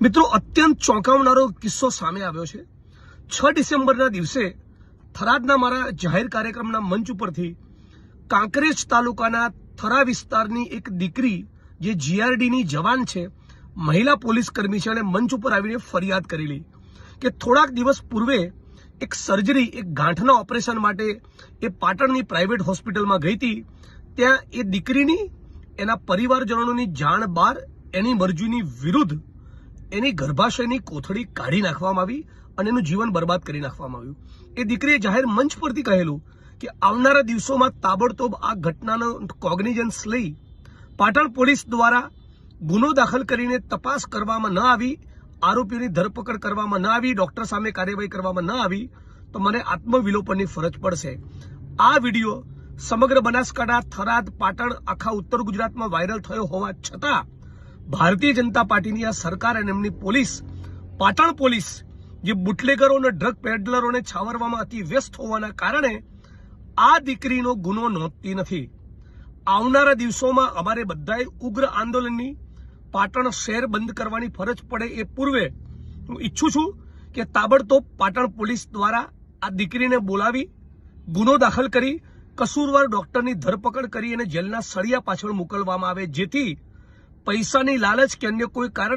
મિત્રો, અત્યંત ચોંકાવનારો કિસ્સો સામે આવ્યો છે. છ ડિસેમ્બરના દિવસે થરાદના મારા જાહેર કાર્યક્રમના મંચ ઉપરથી કાંકરેજ તાલુકાના થરા વિસ્તારની એક દીકરી, જે જીઆરડીની જવાન છે, મહિલા પોલીસ કર્મી છે, અને મંચ ઉપર આવીને ફરિયાદ કરેલી કે થોડાક દિવસ પૂર્વે એક સર્જરી, એક ગાંઠના ઓપરેશન માટે એ પાટણની પ્રાઇવેટ હોસ્પિટલમાં ગઈ હતી. ત્યાં એ દીકરીની, એના પરિવારજનોની જાણ બહાર એની મરજીની વિરુદ્ધ એની ગર્ભાશયની કોથળી કાઢી નાખવામાં આવી અને એનું જીવન બરબાદ કરી નાખવામાં આવ્યું. એ દીકરીએ જાહેર મંચ પરથી કહેલું કે આવનારા દિવસોમાં તાબડતોબ આ ઘટનાનો કોગ્નિજન્સ લઈ પાટણ પોલીસ દ્વારા ગુનો દાખલ કરીને તપાસ કરવામાં ન આવી, આરોપીઓની ધરપકડ કરવામાં ન આવી, ડોક્ટર સામે કાર્યવાહી કરવામાં ન આવી, તો મને આત્મવિલોપનની ફરજ પડશે. આ વીડિયો સમગ્ર બનાસકાંઠા થરાદ પાટણ આખા ઉત્તર ગુજરાતમાં વાયરલ થયો હોવા છતાં ભારતીય જનતા પાર્ટીની આ સરકાર અને એમની પોલીસ, પાટણ પોલીસ, જે બુટલેગરો અને ડ્રગ પેડલરોને છાવરવામાં અતિ વ્યસ્ત હોવાના કારણે આ દીકરીનો ગુનો નોંધતી નથી. આવનારા દિવસોમાં અમારે બધાએ ઉગ્ર આંદોલનની પાટણ શહેર બંધ કરવાની ફરજ પડે એ પૂર્વે હું ઈચ્છું છું કે તાબડતોબ પાટણ પોલીસ દ્વારા આ દીકરીને બોલાવી, ગુનો દાખલ કરી, કસૂરવાર ડોક્ટરની ધરપકડ કરી અને જેલના સળિયા પાછળ મોકલવામાં આવે, જેથી પૈસાની લાલચ કે અન્ય કોઈ કારણ